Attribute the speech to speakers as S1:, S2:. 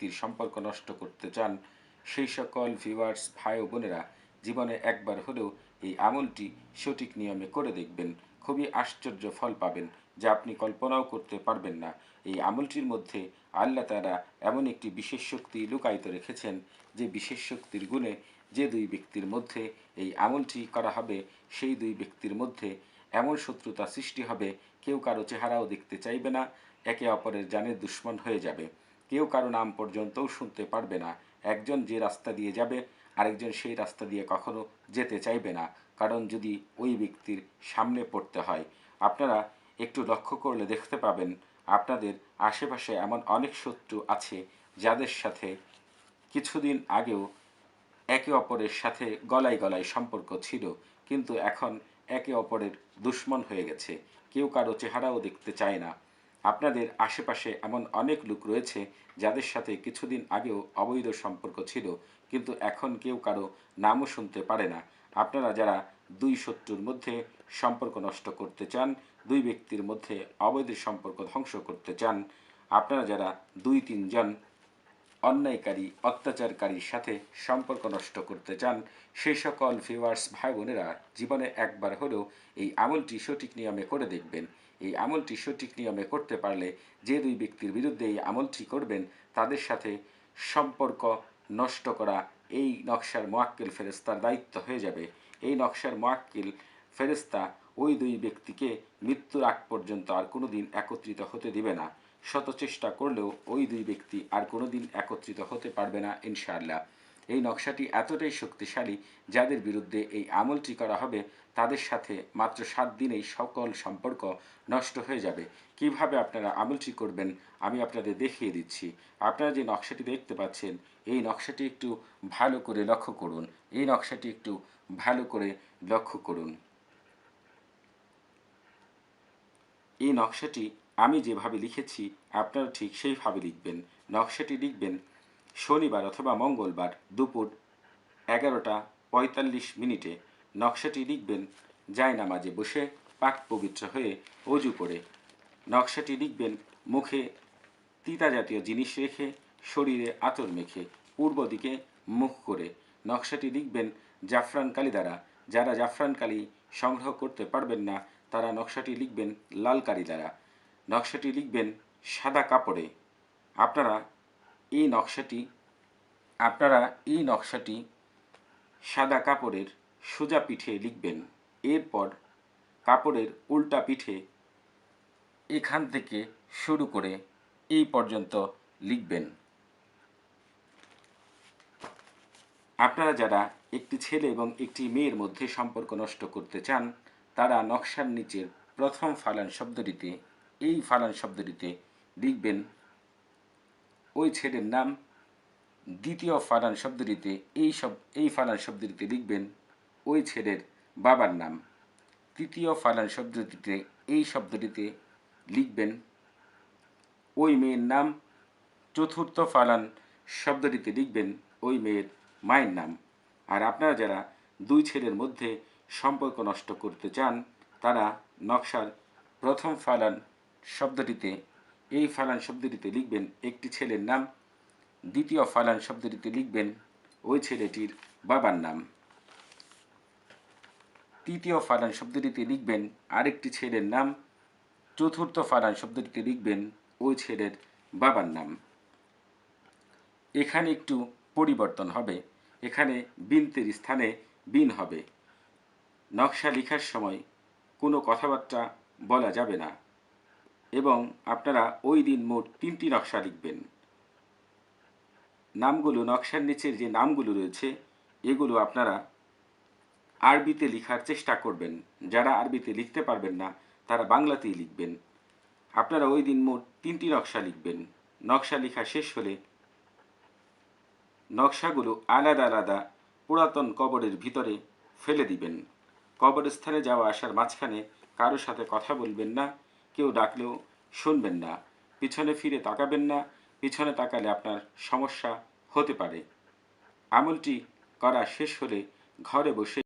S1: ব্যক্তির সম্পর্ক নষ্ট করতে চান, সেই সকল ভিউয়ার্স ভাই ও বোনেরা জীবনে একবার হলেও এই আমলটি সঠিক নিয়মে করে দেখবেন। খুবই আশ্চর্য ফল পাবেন, যা আপনি কল্পনাও করতে পারবেন না। এই আমলটির মধ্যে আল্লাহ তারা এমন একটি বিশেষ শক্তি লুকায়িত রেখেছেন, যে বিশেষ শক্তির গুণে যে দুই ব্যক্তির মধ্যে এই আমলটি করা হবে, সেই দুই ব্যক্তির মধ্যে এমন শত্রুতা সৃষ্টি হবে, কেউ কারও চেহারাও দেখতে চাইবে না, একে অপরের জানের দুশ্মন হয়ে যাবে। কেউ কারও নাম পর্যন্তও শুনতে পারবে না। একজন যে রাস্তা দিয়ে যাবে, আরেকজন সেই রাস্তা দিয়ে কখনো যেতে চাইবে না। কারণ যদি ওই ব্যক্তির সামনে পড়তে হয়, আপনারা একটু লক্ষ্য করলে দেখতে পাবেন, আপনাদের আশেপাশে এমন অনেক শত্রু আছে যাদের সাথে কিছুদিন আগেও একে অপরের সাথে গলায় গলায় সম্পর্ক ছিল, কিন্তু এখন একে অপরের দুশ্মন হয়ে গেছে। কেউ কারও চেহারাও দেখতে চায় না। আপনাদের আশেপাশে এমন অনেক লোক রয়েছে যাদের সাথে কিছুদিন আগেও অবৈধ সম্পর্ক ছিল, কিন্তু এখন কেউ কারও নামও শুনতে পারে না। আপনারা যারা দুই শত্রুর মধ্যে সম্পর্ক নষ্ট করতে চান, দুই ব্যক্তির মধ্যে অবৈধ সম্পর্ক ধ্বংস করতে চান, আপনারা যারা দুই তিনজন অন্যায়কারী, অত্যাচারকারীর সাথে সম্পর্ক নষ্ট করতে চান সেই সকল ভিউয়ার্স ভাই বোনেরা জীবনে একবার হলেও এই আমলটি সঠিক নিয়মে করে দেখবেন। এই আমলটি সঠিক নিয়মে করতে পারলে যে দুই ব্যক্তির বিরুদ্ধে এই আমলটি করবেন, তাদের সাথে সম্পর্ক নষ্ট করা এই নকশার মোয়াক্কেল ফেরেস্তার দায়িত্ব হয়ে যাবে। এই নকশার মোয়াক্কেল ফেরেস্তা ওই দুই ব্যক্তিকে মৃত্যুর আগ পর্যন্ত আর কোনোদিন একত্রিত হতে দিবে না। শত চেষ্টা করলেও ওই দুই ব্যক্তি আর কোনোদিন একত্রিত হতে পারবে না, ইনশাআল্লাহ। এই নকশাটি এতটাই শক্তিশালী যাদের বিরুদ্ধে এই আমলটি করা হবে, তাদের সাথে মাত্র সাত দিনেই সকল সম্পর্ক নষ্ট হয়ে যাবে। কীভাবে আপনারা আমলটি করবেন, আমি আপনাদের দেখিয়ে দিচ্ছি। আপনারা যে নকশাটি দেখতে পাচ্ছেন, এই নকশাটি একটু ভালো করে লক্ষ্য করুন। এই নকশাটি একটু ভালো করে লক্ষ্য করুন। এই নকশাটি আমি যেভাবে লিখেছি, আপনারা ঠিক সেইভাবে লিখবেন, নকশাটি লিখবেন। শনিবার অথবা মঙ্গলবার দুপুর এগারোটা পঁয়তাল্লিশ মিনিটে নকশাটি লিখবেন। যায় নামাজে বসে পাক পবিত্র হয়ে অজু করে নকশাটি লিখবেন। মুখে তিতা জাতীয় জিনিস রেখে শরীরে আতর মেখে পূর্ব দিকে মুখ করে নকশাটি লিখবেন। জাফরান কালি দ্বারা যারা জাফরান কালি সংগ্রহ করতে পারবেন না, তারা নকশাটি লিখবেন লাল কালি দ্বারা। নকশাটি লিখবেন সাদা কাপড়ে। আপনারা এই নকশাটি, আপনারা এই নকশাটি সাদা কাপড়ের সোজা পিঠে লিখবেন। এরপর কাপড়ের উল্টা পিঠে এখান থেকে শুরু করে এই পর্যন্ত লিখবেন। আপনারা যারা একটি ছেলে এবং একটি মেয়ের মধ্যে সম্পর্ক নষ্ট করতে চান, তারা নকশার নিচের প্রথম ফালান শব্দটিতে এই ফালান শব্দটিতে লিখবেন, ওই ছেলের নাম। দ্বিতীয় ফালান শব্দটিতে এই সব, এই ফালান শব্দটিতে লিখবেন, ওই ছেলের বাবার নাম। তৃতীয় ফালান শব্দটিতে এই শব্দটিতে লিখবেন, ওই মেয়ের নাম। চতুর্থ ফালান শব্দটিতে লিখবেন, ওই মেয়ের মায়ের নাম। আর আপনারা যারা দুই ছেলের মধ্যে সম্পর্ক নষ্ট করতে চান, তারা নকশার প্রথম ফালান শব্দটিতে, এই ফালান শব্দটিতে লিখবেন একটি ছেলের নাম, দ্বিতীয় ফালান শব্দটিতে লিখবেন ওই ছেলেটির বাবার নাম। তৃতীয় ফালান শব্দটিতে লিখবেন আরেকটি ছেলের নাম, চতুর্থ ফালান শব্দটিতে লিখবেন ওই ছেলের বাবার নাম। এখানে একটু পরিবর্তন হবে, এখানে বিনতের স্থানে বিন হবে। নকশা লেখার সময় কোনো কথাবার্তা বলা যাবে না। এবং আপনারা ওই দিন মোট তিনটি নকশা লিখবেন। নামগুলো, নকশার নিচের যে নামগুলো রয়েছে, এগুলো আপনারা আরবিতে লিখার চেষ্টা করবেন। যারা আরবিতে লিখতে পারবেন না, তারা বাংলাতেই লিখবেন। আপনারা ওই দিন মোট তিনটি নকশা লিখবেন। নকশা লেখা শেষ হলে নকশাগুলো আলাদা আলাদা পুরাতন কবরের ভিতরে ফেলে দিবেন। কবরস্থানে যাওয়া আসার মাঝখানে কারও সাথে কথা বলবেন না। কেউ ডাকলেও শুনবেন না। পিছনে ফিরে তাকাবেন না, পিছনে তাকালে আপনার সমস্যা হতে পারে। আমলটি করা শেষ হলে ঘরে বসে